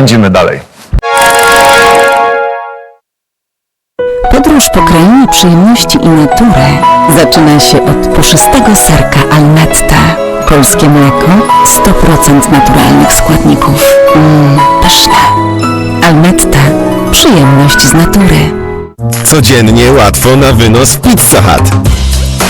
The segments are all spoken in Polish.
pędzimy dalej. Podróż po krainie przyjemności i natury zaczyna się od puszystego serka Alnetta. Polskie mleko, 100% naturalnych składników. Mmm, pyszne. Alnetta. Przyjemność z natury. Codziennie łatwo na wynos w Pizza Hut.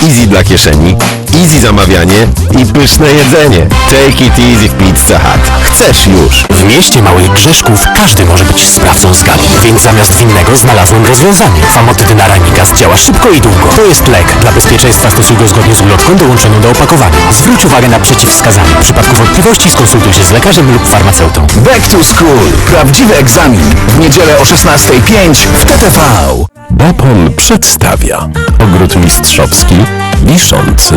Easy dla kieszeni, easy zamawianie i pyszne jedzenie. Take it easy w Pizza Hut. Chcesz już. W mieście małych grzeszków każdy może być sprawcą z gali, więc zamiast winnego znalazłem rozwiązanie. Famotydina Ranigas działa szybko i długo. To jest lek. Dla bezpieczeństwa stosuj go zgodnie z ulotką dołączoną do opakowania. Zwróć uwagę na przeciwwskazania. W przypadku wątpliwości skonsultuj się z lekarzem lub farmaceutą. Back to School. Prawdziwy egzamin. W niedzielę o 16.05 w TTV. Bopon przedstawia ogród mistrzowski, wiszący,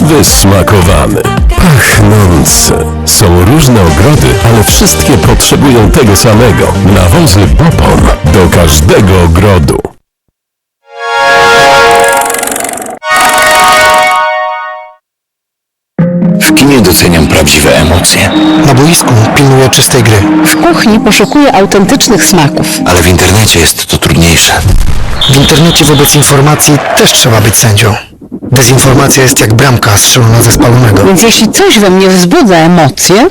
wysmakowany, pachnący. Są różne ogrody, ale wszystkie potrzebują tego samego. Nawozy Bopon do każdego ogrodu. Doceniam prawdziwe emocje, Na boisku pilnuję czystej gry. W kuchni poszukuję autentycznych smaków. ale w internecie jest to trudniejsze. W internecie wobec informacji też trzeba być sędzią. Dezinformacja jest jak bramka strzelona ze spalonego. Więc jeśli coś we mnie wzbudza emocje,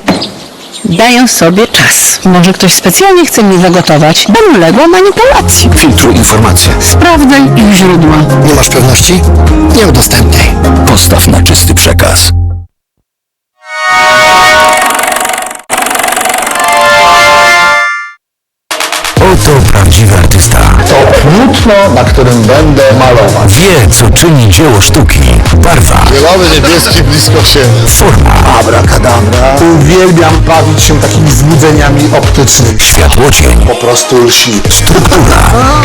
daję sobie czas. Może ktoś specjalnie chce mnie zagotować, będę uległa manipulacji. Filtruj informacje. Sprawdzaj ich źródła. Nie masz pewności? Nie udostępniaj. Postaw na czysty przekaz. Oto prawdziwy artysta. To płótno, na którym będę malować. Wie, co czyni dzieło sztuki. Barwa, Zielowy, niebieski, blisko się. forma, Abracadabra. Uwielbiam bawić się takimi złudzeniami optycznymi. światłocień, Po prostu lśni. struktura.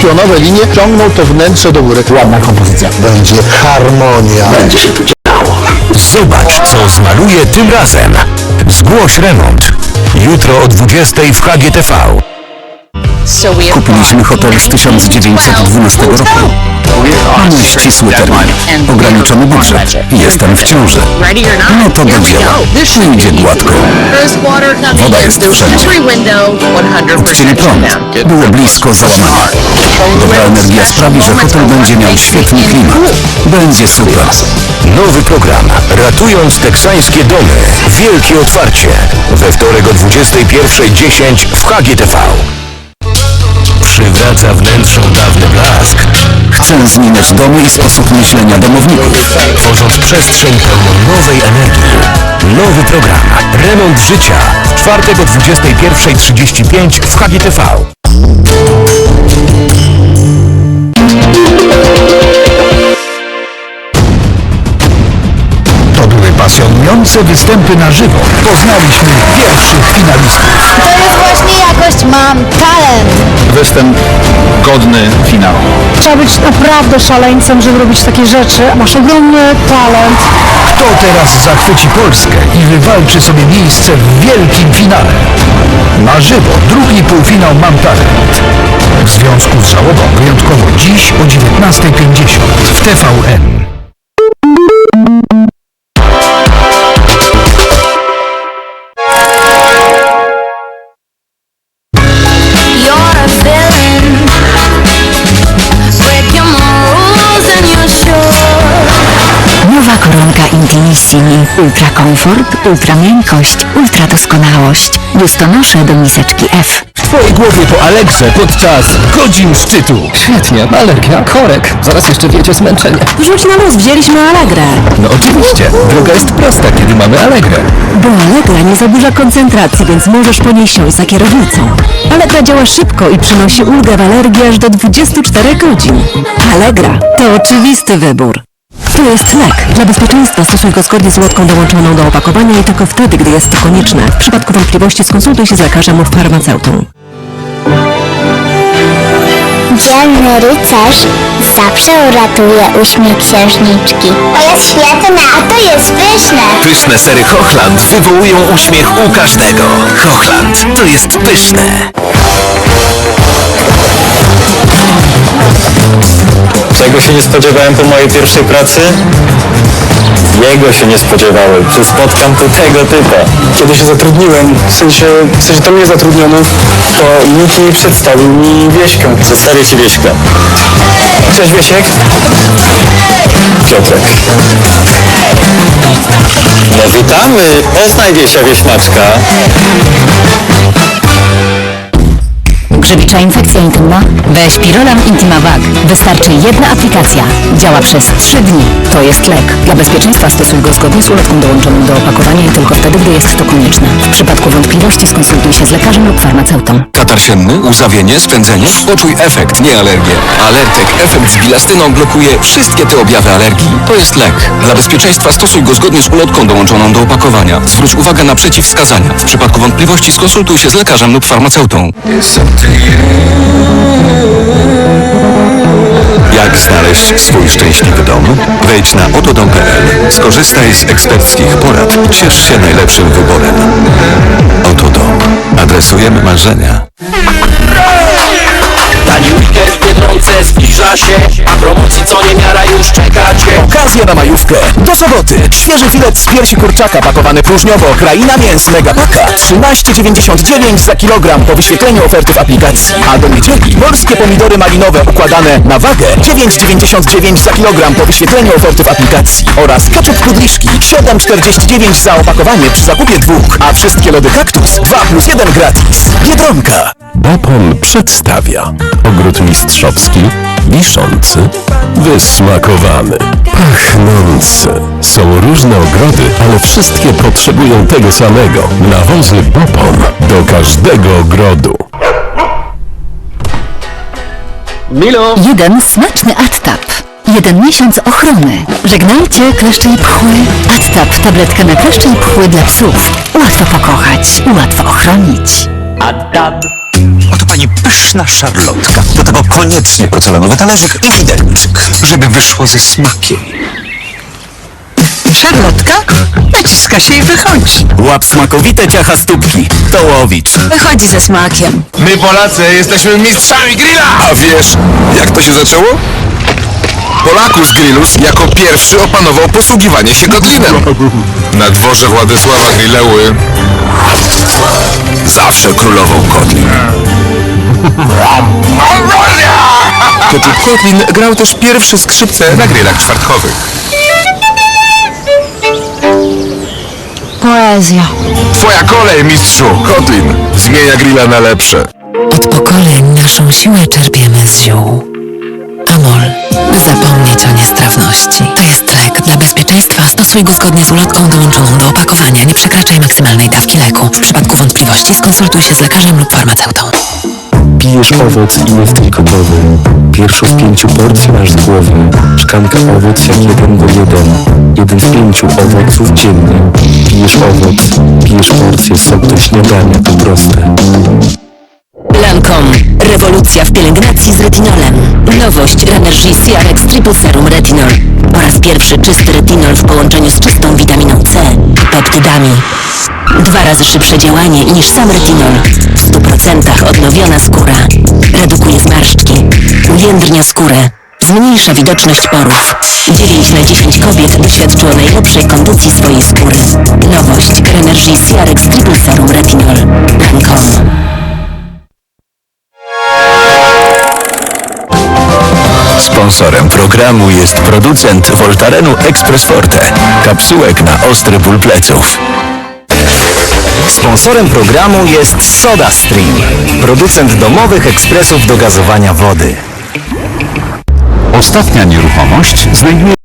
Pionowe linie ciągną to wnętrze do góry. Ładna kompozycja. Będzie harmonia. Będzie się tu Zobacz, co zmaluje tym razem. Zgłoś remont. Jutro o 20 w HGTV. Kupiliśmy hotel z 1912 roku. Mamy ścisły termin, ograniczony budżet. Jestem w ciąży. No to do dzieła. Idzie gładko. Woda jest wszędzie. Odcięli prąd. Było blisko załamania. Sprawi, że hotel będzie miał świetny klimat. Będzie super. Nowy program Ratując teksańskie domy. Wielkie otwarcie. We wtorek o 21.10 w HGTV. Przywraca wnętrzom dawny blask, Chcę zmieniać domy i sposób myślenia domowników. tworząc przestrzeń pełną nowej energii. Nowy program Remont życia. W czwartek o 21.35 w HGTV. Pasjonujące występy na żywo. Poznaliśmy pierwszych finalistów. To jest właśnie jakość mam talent. Występ godny finału. Trzeba być naprawdę szaleńcem, żeby robić takie rzeczy. Masz ogromny talent. Kto teraz zachwyci Polskę i wywalczy sobie miejsce w wielkim finale? Na żywo drugi półfinał Mam Talent. W związku z żałobą wyjątkowo dziś o 19.50 w TVN. Komfort, ultra miękkość, ultra doskonałość. Biustonosze do miseczki F. W twojej głowie po Alegrze podczas godzin szczytu. Świetnie, alergia, korek. Zaraz jeszcze wiecie zmęczenie. Rzuć na luz, wzięliśmy Allegrę. No oczywiście, droga jest prosta, kiedy mamy Allegrę. Bo Allegra nie zaburza koncentracji, więc możesz po niej siąść za kierownicą. Allegra działa szybko i przynosi ulgę w alergii aż do 24 godzin. Allegra to oczywisty wybór. To jest lek. Dla bezpieczeństwa stosuj go zgodnie z ulotką dołączoną do opakowania i tylko wtedy, gdy jest to konieczne. W przypadku wątpliwości skonsultuj się z lekarzem lub farmaceutą. Dzielny rycerz zawsze uratuje uśmiech księżniczki. To jest świetne, a to jest pyszne. Pyszne sery Hochland wywołują uśmiech u każdego. Hochland to jest pyszne. Czego się nie spodziewałem po mojej pierwszej pracy? Jego się nie spodziewałem, że spotkam tu tego typa. Kiedy się zatrudniłem, w sensie, w sensie to mnie zatrudniono, to nikt nie przedstawił mi Wieśkę. Przedstawię ci Wieśkę. Cześć Wiesiek. Piotrek. No witamy, poznaj Wiesia Wieśnaczka. Grzebicza infekcja intymna? Weź Pirolam Intima Vag. Wystarczy jedna aplikacja. Działa przez 3 dni. To jest lek. Dla bezpieczeństwa stosuj go zgodnie z ulotką dołączoną do opakowania i tylko wtedy, gdy jest to konieczne. W przypadku wątpliwości skonsultuj się z lekarzem lub farmaceutą. Katar sienny, łzawienie, spędzenie? Poczuj efekt, nie alergię. Alertek efekt z bilastyną blokuje wszystkie te objawy alergii. To jest lek. Dla bezpieczeństwa stosuj go zgodnie z ulotką dołączoną do opakowania. Zwróć uwagę na przeciwwskazania. W przypadku wątpliwości skonsultuj się z lekarzem lub farmaceutą. Jak znaleźć swój szczęśliwy dom? Wejdź na otodom.pl. Skorzystaj z eksperckich porad. Ciesz się najlepszym wyborem. Oto dom. Adresujemy marzenia. Się, a promocji co niemiara już czekacie. Okazja na majówkę. Do soboty. Świeży filet z piersi kurczaka pakowany próżniowo. Kraina mięs Megapaka. 13,99 za kilogram po wyświetleniu oferty w aplikacji. A do niedzieli morskie pomidory malinowe układane na wagę 9,99 za kilogram po wyświetleniu oferty w aplikacji. Oraz kaczep kudliszki 7,49 za opakowanie przy zakupie dwóch. A wszystkie lody kaktus 2 plus 1 gratis. Biedronka. Bopon przedstawia ogród mistrzowski, wiszący, wysmakowany, pachnący. Są różne ogrody, ale wszystkie potrzebują tego samego. Nawozy Bopon do każdego ogrodu. Jeden smaczny Attap. Jeden miesiąc ochrony. Żegnajcie kleszcze i pchły. Attap, tabletka na kleszcze i pchły dla psów. Łatwo pokochać, łatwo ochronić. Oto pani pyszna szarlotka. Do tego koniecznie porcelanowy talerzyk i widelczyk, żeby wyszło ze smakiem. Szarlotka? Naciska się i wychodzi. Łap smakowite ciacha stópki. To łowicz. Wychodzi ze smakiem. My Polacy jesteśmy mistrzami grilla! A wiesz, jak to się zaczęło? Polakus Grillus jako pierwszy opanował posługiwanie się kotlinem. Na dworze Władysława Grilleły zawsze królował kotlin. Kotlet Kotlin grał też pierwsze skrzypce na grillach czwartkowych. Poezja. Twoja kolej, mistrzu! Kotlin zmienia grilla na lepsze. Od pokoleń naszą siłę czerpiemy z ziół. Amol. Zapomnieć o niestrawności. To jest lek. Dla bezpieczeństwa stosuj go zgodnie z ulotką dołączoną do opakowania. Nie przekraczaj maksymalnej dawki leku. W przypadku wątpliwości skonsultuj się z lekarzem lub farmaceutą. Pijesz owoc i jesteś gotowy. Pierwszą z pięciu porcji masz z głowy. Szklanka owoc jak jeden do jeden. Jeden z pięciu owoców dziennie. Pijesz owoc, pijesz porcję, sok do śniadania, to proste. Lancome. Rewolucja w pielęgnacji z retinolem. Nowość Renergy CRX Triple Serum Retinol. Po raz pierwszy czysty retinol w połączeniu z czystą witaminą C i peptydami. Dwa razy szybsze działanie niż sam retinol. W 100% odnowiona skóra. Redukuje zmarszczki. Ujędrnia skórę. Zmniejsza widoczność porów. 9 na 10 kobiet doświadczyło najlepszej kondycji swojej skóry. Nowość Renergy CRX Triple Serum Retinol. Lancome. Sponsorem programu jest producent Voltarenu Express Forte. Kapsułek na ostry ból pleców. Sponsorem programu jest SodaStream, producent domowych ekspresów do gazowania wody. Ostatnia nieruchomość znajduje